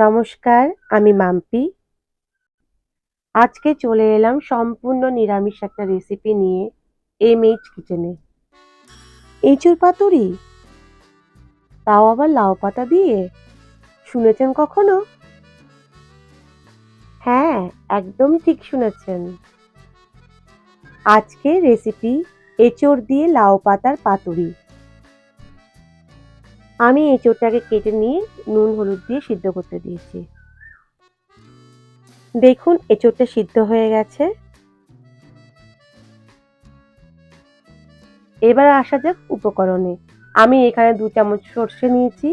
নমস্কার, আমি মাম্পি। আজকে চলে এলাম সম্পূর্ণ নিরামিষ একটা রেসিপি নিয়ে এম এইচ কিচেনে এঁচুর পাতুরি? তাও আবার লাউ পাতা দিয়ে? শুনেছেন কখনো? হ্যাঁ একদম ঠিক শুনেছেন। আজকে রেসিপি এঁচড় দিয়ে লাউ পাতার পাতুরি। আমি এঁচড়টাকে কেটে নিয়ে নুন, হলুদ দিয়ে সিদ্ধ করতে দিয়েছি। দেখুন এঁচড়টা সিদ্ধ হয়ে গেছে। এবার আসা যাক উপকরণে। আমি এখানে দু চামচ সর্ষে নিয়েছি,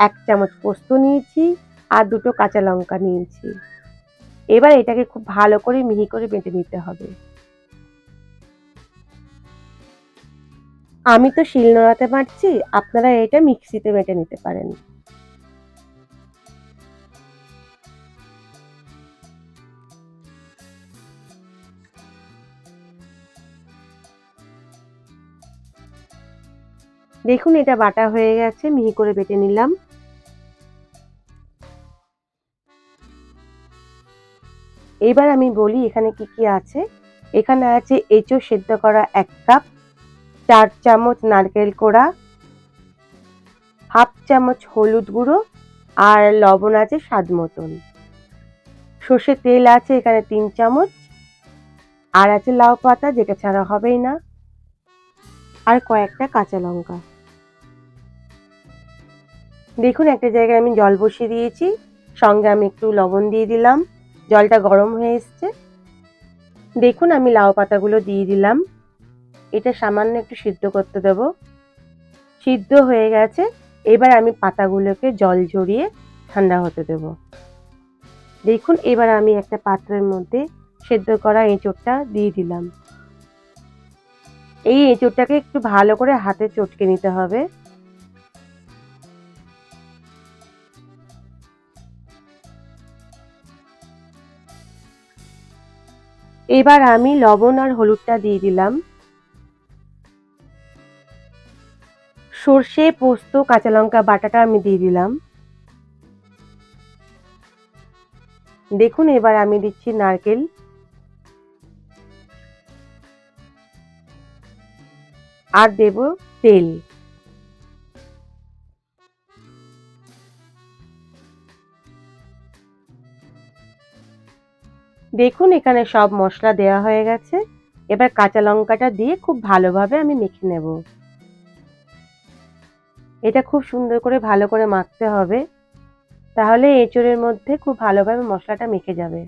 এক চামচ পোস্ত নিয়েছি আর দুটো কাঁচা লঙ্কা নিয়েছি। এবার এটাকে খুব ভালো করে মিহি করে বেটে নিতে হবে। আমি তো শিল নোড়াতে পারছি, আপনারা এটা মিক্সিতে বেটে নিতে পারেন। দেখুন, এটা বাটা হয়ে গেছে, মিহি করে বেটে নিলাম। এবার আমি বলি এখানে কি কি আছে। এখানে আছে এঁচো সেদ্ধ করা এক কাপ চার চামচ নারকেল কোড়া, হাফ চামচ হলুদ গুঁড়ো আর লবণ আছে স্বাদ মতন। সর্ষের তেল আছে এখানে তিন চামচ, আর আছে লাউ পাতা যেটা ছাড়া হবেই না। আর কয়েকটা কাঁচা লঙ্কা। দেখুন একটা জায়গায় আমি জল বসিয়ে দিয়েছি, সঙ্গে আমি একটু লবণ দিয়ে দিলাম। জলটা গরম হয়ে এসছে। দেখুন আমি লাউ পাতাগুলো দিয়ে দিলাম। এটা সামান্য একটু সিদ্ধ করতে দেব। সিদ্ধ হয়ে গেছে। এবার আমি পাতাগুলোকে জল জড়িয়ে ঠান্ডা হতে দেব। দেখুন, এবার আমি একটা পাত্রের মধ্যে সেদ্ধ করা এঁচোড়টা দিয়ে দিলাম। এই এঁচোড়টাকে একটু ভালো করে হাতে চটকে নিতে হবে। এবার আমি লবণ আর হলুদটা দিয়ে দিলাম। সর্ষে, পোস্ত, কাঁচা লঙ্কা, বাটাটা আমি দিয়ে দিলাম। দেখুন, এবার আমি দিচ্ছি নারকেল। আর দেব তেল। দেখুন, এখানে সব মশলা দেওয়া হয়ে গেছে। এবার কাঁচা লঙ্কাটা দিয়ে খুব ভালোভাবে আমি মেখে নেব। এটা খুব সুন্দর করে ভালো করে মাখতে হবে। তাহলে এঁচড়ের মধ্যে খুব ভালোভাবে মশলাটা মেখে যাবে।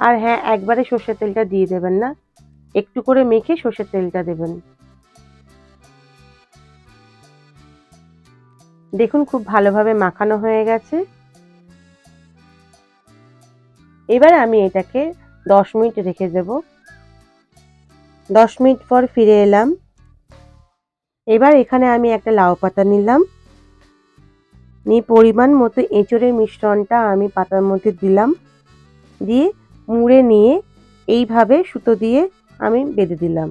আর হ্যাঁ একবারে সর্ষের তেলটা দিয়ে দেবেন না। একটু করে মেখে সর্ষের তেলটা দেবেন। দেখুন খুব ভালোভাবে মাখানো হয়ে গেছে। এবার আমি এটাকে দশ মিনিট রেখে দেব। দশ মিনিট পর ফিরে এলাম। এবার এখানে আমি একটা লাউ পাতা নিলাম। নিয়ে পরিমাণ মতো এঁচড়ের মিশ্রণটা আমি পাতার মধ্যে দিলাম। দিয়ে মুড়ে নিয়ে এইভাবে সুতো দিয়ে আমি বেঁধে দিলাম।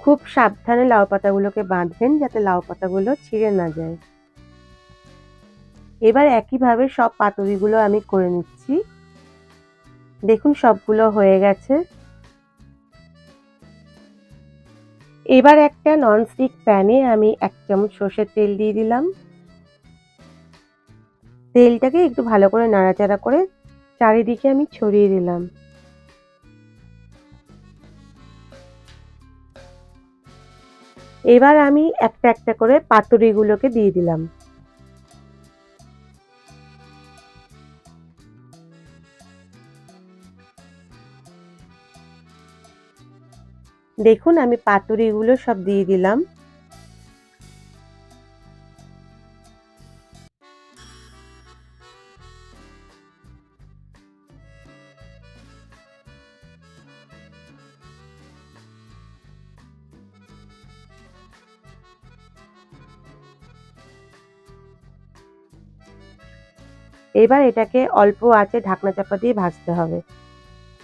খুব সাবধানে লাউ পাতাগুলোকে বাঁধবেন যাতে লাউ পাতাগুলো ছিঁড়ে না যায়। এবার একইভাবে সব পাতুরিগুলো আমি করে নিচ্ছি। দেখুন সবগুলো হয়ে গেছে। এবার একটা ননস্টিক প্যানে আমি এক চামচ সর্ষের তেল দিয়ে দিলাম। তেলটাকে একটু ভালো করে নাড়াচাড়া করে চারিদিকে আমি ছড়িয়ে দিলাম। এবার আমি একটা একটা করে পাতুরিগুলোকে দিয়ে দিলাম। দেখুন, আমি পাতুরিগুলো সব দিয়ে দিলাম। এবার এটাকে অল্প আছে ঢাকনা চাপা দিয়ে ভাজতে হবে।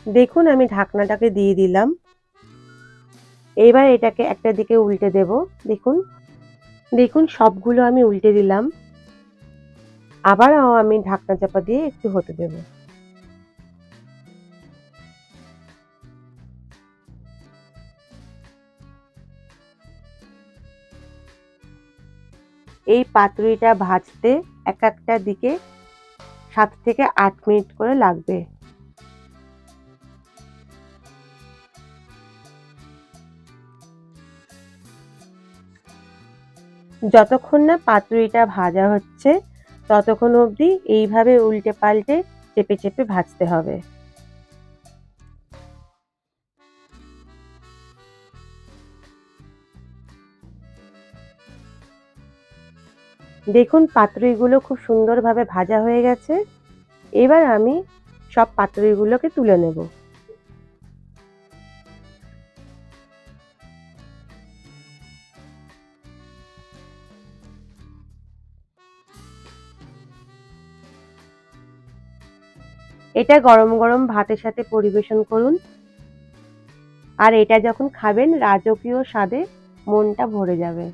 দেখুন, আমি ঢাকনাটাকে দিয়ে দিলাম। এবার এটাকে একটা দিকে উল্টে দেব, দেখুন। দেখুন, সবগুলো আমি উল্টে দিলাম। আবারও আমি ঢাকনা চাপা দিয়ে একটু হতে দেব। এই পাতুরিটা ভাজতে এক একটা দিকে সাত থেকে আট মিনিট করে লাগবে। যতক্ষণ না পাতুরিটা ভাজা হচ্ছে, ততক্ষণ অবধি এইভাবে উল্টে পাল্টে চেপে চেপে ভাজতে হবে। দেখুন, পাতুরিগুলো খুব সুন্দরভাবে ভাজা হয়ে গেছে। এবার আমি সব পাতুরিগুলোকে তুলে নেব। এটা গরম গরম ভাতের সাথে পরিবেশন করুন। আর এটা যখন খাবেন, রাজকীয় স্বাদে মনটা ভরে যাবে।